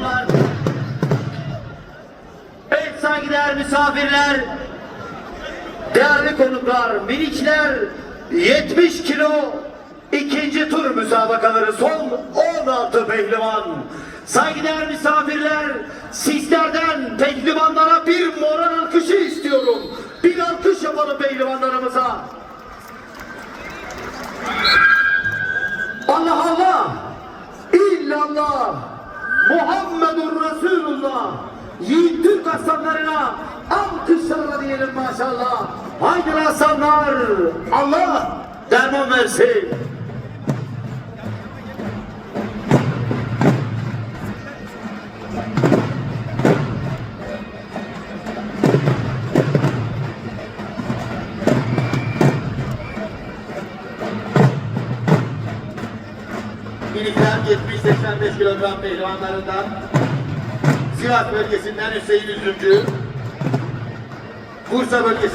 salonlar, pek saygıdeğer misafirler, değerli konuklar, minikler, 70 kilo ikinci tur müsabakaları son 16 pehlivan. Saygıdeğer misafirler, sizlerden pehlivanlara bir moral alkışı istiyorum. Bir alkış yapalım pehlivanlarımıza. Allah Allah! İllallah! Resulullah. Yiğit Türk aslanlarına alkışlarla diyelim maşallah. Haydi aslanlar, Allah derman versin. Minikler 70-85 kilogram pehlivanlarından Sivas bölgesinden Hüseyin Üzümcü Bursa bölgesi